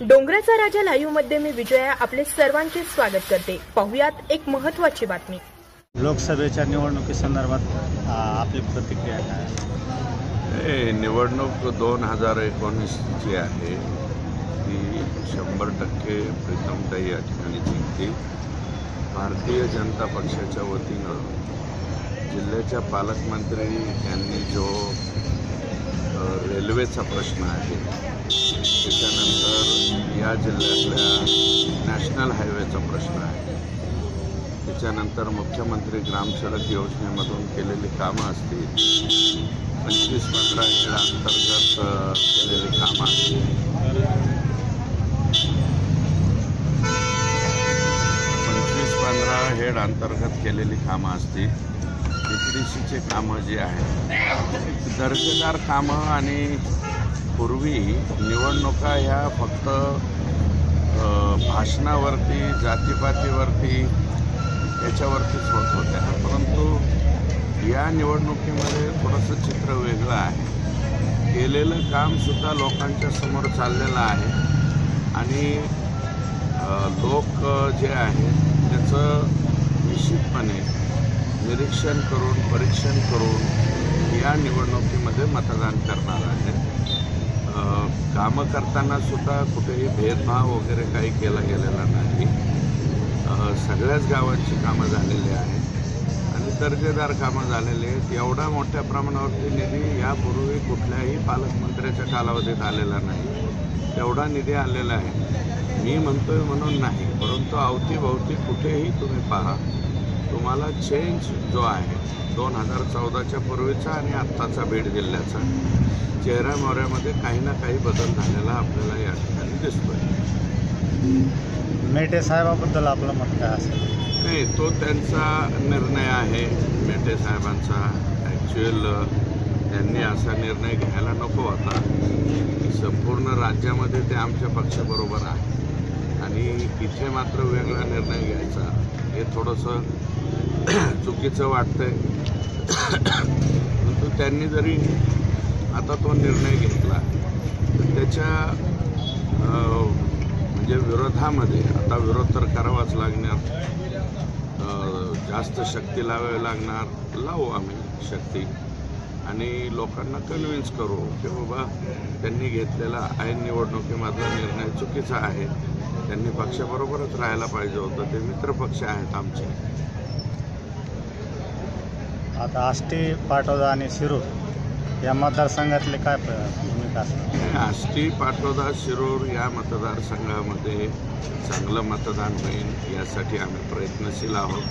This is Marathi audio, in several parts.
डोंगराचा राजा लाईव्हमध्ये मी विजया आपले सर्वांचे स्वागत करते. पाहुयात एक महत्वाची बातमी. लोकसभेच्या निवडणुकीसंदर्भात आपली प्रतिक्रिया काय? निवडणूक दोन हजार एकोणीसची आहे. ती शंभर टक्के प्रीतमताई या ठिकाणी जिंकतील. भारतीय जनता पक्षाच्या वतीनं जिल्ह्याच्या पालकमंत्री यांनी जो रेल्वेचा प्रश्न आहे या जिल्ह्यातल्या नॅशनल हायवेचा प्रश्न आहे. त्याच्यानंतर मुख्यमंत्री ग्रामसडक योजनेमधून केलेली कामं असतील. पंचवीस पंधरा हेड अंतर्गत केलेली कामं असतील. पंचवीस पंधरा हेड अंतर्गत केलेली कामं असतील. डीपीडीसीचे कामं जी आहेत दर्जेदार कामं आणि पूर्वी निवडणुका ह्या फक्त भाषणावरती जातीपातीवरती याच्यावरतीच होत होत्या. परंतु या निवडणुकीमध्ये थोडंसं चित्र वेगळं आहे. केलेलं कामसुद्धा लोकांच्या समोर चाललेलं आहे. आणि लोक जे आहेत त्याचं निश्चितपणे निरीक्षण करून परीक्षण करून या निवडणुकीमध्ये मतदान करणार आहेत. कामं करताना सुद्धा कुठेही भेदभाव वगैरे काही केला गेलेला नाही. सगळ्याच गावांची कामं झालेली आहेत. आणि दर्जेदार कामं झालेली आहेत. एवढा मोठ्या प्रमाणावरती निधी यापूर्वी कुठल्याही पालकमंत्र्याच्या कालावधीत आलेला नाही. तेवढा निधी आलेला आहे. मी म्हणतोय म्हणून नाही परंतु अवतीभवती कुठेही तुम्ही पहा तुम्हाला चेंज जो आहे दोन हजार चौदाच्या पूर्वीचा आणि आत्ताचा बीड जिल्ह्याचा. चेहऱ्यामोहऱ्यामध्ये काही ना काही बदल झालेला आपल्याला या ठिकाणी दिसतोय. मेटे साहेबाबद्दल आपलं मत काय असेल? नाही तो त्यांचा निर्णय आहे. मेटे साहेबांचा ॲक्च्युअल त्यांनी असा निर्णय घ्यायला नको होता संपूर्ण राज्यामध्ये ते आमच्या पक्षाबरोबर आहे. आणि इथे मात्र वेगळा निर्णय घ्यायचा. हे थोडंसं चुकीचं वाटतंय. परंतु त्यांनी जरी आता तो निर्णय घेतला. तर त्याच्या म्हणजे विरोधामध्ये आता विरोध तर करावाच लागणार. जास्त शक्ती लावावी लागणार. लावू आम्ही शक्ती. आणि लोकांना कन्व्हिन्स करू की बाबा त्यांनी घेतलेला ऐन निवडणुकीमधला निर्णय चुकीचा आहे. त्यांनी पक्षाबरोबरच राहायला पाहिजे होतं. ते मित्रपक्ष आहेत आमचे. आता आष्टी पाटोदा आणि शिरूर. या मतदारसंघातले काय भूमिका आष्टी पाटोदा शिरूर या मतदारसंघामध्ये चांगलं मतदान होईल यासाठी आम्ही प्रयत्नशील आहोत.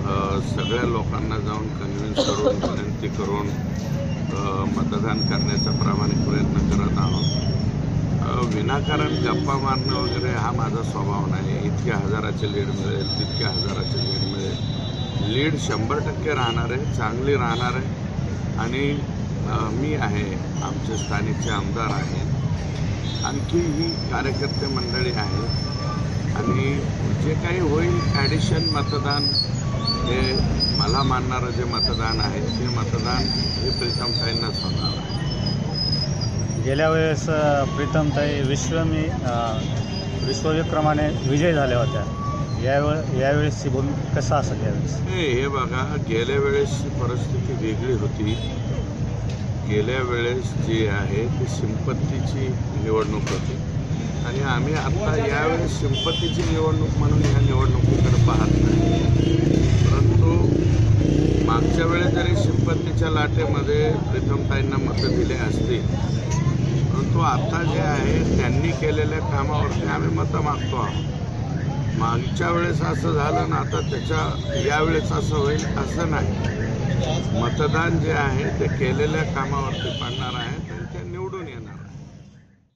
अ, सगळ्या लोकांना जाऊन कन्व्हिन्स करून विनंती करून अ, मतदान करण्याचा प्रामाणिक प्रयत्न करत आहोत. अ, विनाकारण गप्पा मारणं वगैरे हा माझा स्वभाव नाही. इतक्या हजाराचे लीड मिळेल तितक्या हजाराचे लीड मिळेल. लीड शंभर टक्के राहणार आहे चांगली राहणार आहे. आणि मी आहे आमचे स्थानिकचे आमदार आहेत आणखी ही कार्यकर्ते मंडळी आहेत आणि जे काही होईल ॲडिशन मतदान हे मला मानणारं जे मतदान आहे ते मतदान हे प्रीतमताईंनाच होणार आहे. गेल्या वेळेस प्रीतमताई विश्वमी विश्वविक्रमाने विजय झाल्या होत्या. यावेळे यावेळेसची भूमिका कसं असेल यावेळेस हे हे बघा गेल्या वेळेसची परिस्थिती वेगळी होती. गेल्या वेळेस जी आहे ती संपत्तीची निवडणूक होती. आणि आम्ही आत्ता यावेळेस संपत्तीची निवडणूक म्हणून ह्या निवडणुकीकडे पाहत नाही. परंतु मागच्या वेळेस जरी संपत्तीच्या लाटेमध्ये प्रीतमताईंना मतं दिले असतील परंतु आता जे आहे त्यांनी केलेल्या कामावरती आम्ही मतं मागतो आहोत. मागच्या वेळेस असं झालं ना आता त्याच्या यावेळेस असं होईल असं नाही. मतदान जे आहे ते केलेल्या कामावरती पडणार आहे.